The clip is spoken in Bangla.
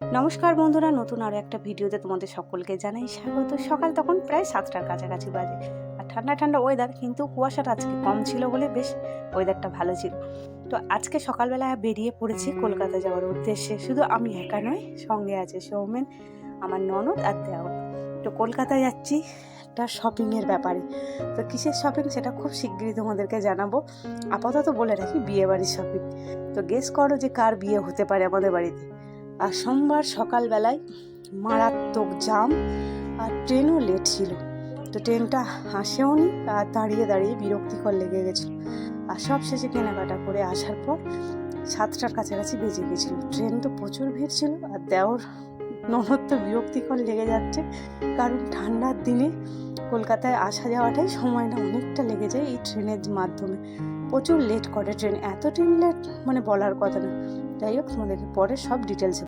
নমস্কার বন্ধুরা, নতুন আরও একটা ভিডিওতে তোমাদের সকলকে জানাই স্বাগত। সকাল তখন প্রায় সাতটার কাছাকাছি বাজে। আর ঠান্ডা ঠান্ডা ওয়েদার কিন্তু কুয়াশাটা আজকে কম ছিল বলে বেশ ওয়েদারটা ভালো ছিল। তো আজকে সকালবেলা বেরিয়ে পড়েছি কলকাতা যাওয়ার উদ্দেশ্যে। শুধু আমি একা নয় সঙ্গে আছে সৌমেন, আমার ননদ আর দেওয়া তো কলকাতায় যাচ্ছি একটা শপিংয়ের ব্যাপারে। তো কিসের শপিং সেটা খুব শিগগিরই তোমাদেরকে জানাব। আপাতত বলে রাখি বিয়ে বাড়ির শপিং তো গেস করো যে কার বিয়ে হতে পারে আমাদের বাড়িতে। আর সোমবার সকালবেলায় মারাত্মক জাম আর ট্রেনও লেট ছিল। তো ট্রেনটা আসেও নি আর দাঁড়িয়ে দাঁড়িয়ে বিরক্তিকর লেগে গেছিল। আর সব শেষে কেনাকাটা করে আসার পর সাতটার কাছাকাছি বেজে গেছিল। ট্রেন তো প্রচুর ভিড় ছিল আর দেওর ননদ তো বিরক্তিকর লেগে যাচ্ছে। কারণ ঠান্ডার দিনে কলকাতায় আসা যাওয়াটাই সময়টা অনেকটা লেগে যায় এই ট্রেনের মাধ্যমে। প্রচুর লেট করে ট্রেন। এত ট্রেন লেট মানে বলার কথা না। যাই হোক, তোমাদেরকে পরে সব ডিটেলসে